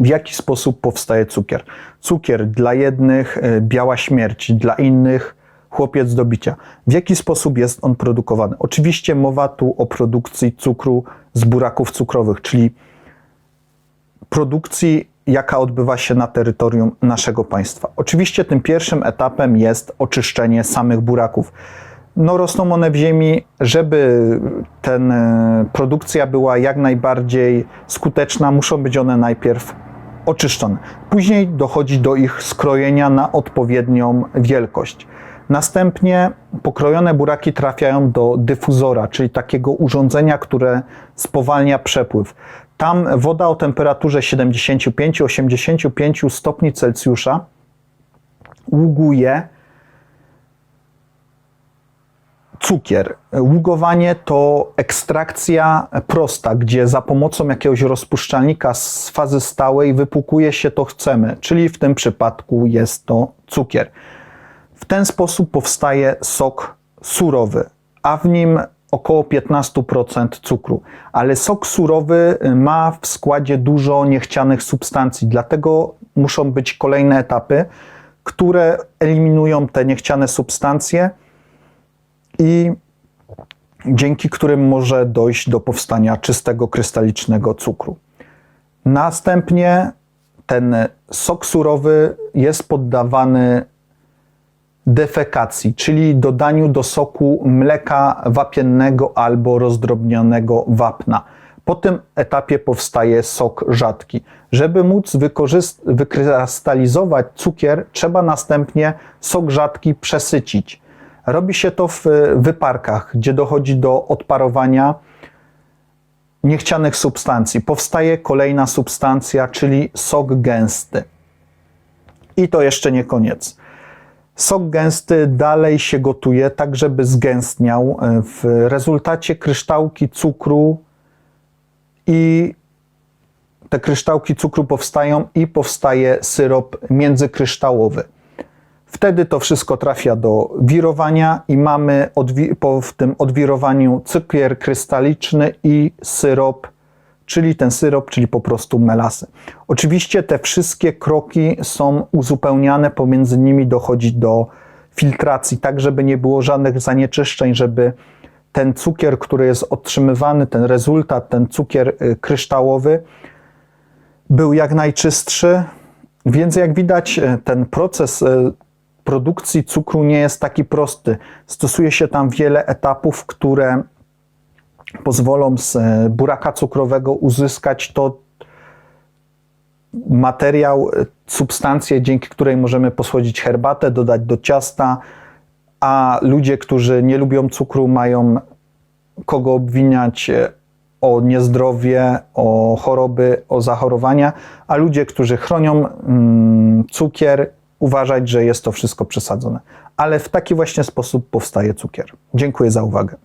w jaki sposób powstaje cukier. Cukier dla jednych, e, biała śmierć, dla innych chłopiec do bicia. W jaki sposób jest on produkowany? Oczywiście mowa tu o produkcji cukru z buraków cukrowych, czyli produkcji, jaka odbywa się na terytorium naszego państwa. Oczywiście tym pierwszym etapem jest oczyszczenie samych buraków. No, rosną one w ziemi, żeby ten e, produkcja była jak najbardziej skuteczna, muszą być one najpierw oczyszczone. Później dochodzi do ich skrojenia na odpowiednią wielkość. Następnie pokrojone buraki trafiają do dyfuzora, czyli takiego urządzenia, które spowalnia przepływ. Tam woda o temperaturze 75-85 stopni Celsjusza ługuje cukier. Ługowanie to ekstrakcja prosta, gdzie za pomocą jakiegoś rozpuszczalnika z fazy stałej wypłukuje się to chcemy, czyli w tym przypadku jest to cukier. W ten sposób powstaje sok surowy, a w nim około 15% cukru. Ale sok surowy ma w składzie dużo niechcianych substancji, dlatego muszą być kolejne etapy, które eliminują te niechciane substancje i dzięki którym może dojść do powstania czystego krystalicznego cukru. Następnie ten sok surowy jest poddawany defekacji, czyli dodaniu do soku mleka wapiennego albo rozdrobnionego wapna. Po tym etapie powstaje sok rzadki. Żeby móc wykrystalizować cukier, trzeba następnie sok rzadki przesycić. Robi się to w wyparkach, gdzie dochodzi do odparowania niechcianych substancji. Powstaje kolejna substancja, czyli sok gęsty. I to jeszcze nie koniec. Sok gęsty dalej się gotuje, tak żeby zgęstniał. W rezultacie kryształki cukru i te kryształki cukru powstają i powstaje syrop międzykryształowy. Wtedy to wszystko trafia do wirowania i mamy po w tym odwirowaniu cukier krystaliczny i syrop, czyli ten syrop, czyli po prostu melasy. Oczywiście te wszystkie kroki są uzupełniane, pomiędzy nimi dochodzi do filtracji, tak żeby nie było żadnych zanieczyszczeń, żeby ten cukier, który jest otrzymywany, ten rezultat, ten cukier y, kryształowy był jak najczystszy. Więc jak widać, y, ten proces y, produkcji cukru nie jest taki prosty. Stosuje się tam wiele etapów, które pozwolą z e, buraka cukrowego uzyskać to materiał, e, substancję, dzięki której możemy posłodzić herbatę, dodać do ciasta, a ludzie, którzy nie lubią cukru, mają kogo obwiniać e, o niezdrowie, o choroby, o zachorowania, a ludzie, którzy chronią mm, cukier, uważać, że jest to wszystko przesadzone. Ale w taki właśnie sposób powstaje cukier. Dziękuję za uwagę.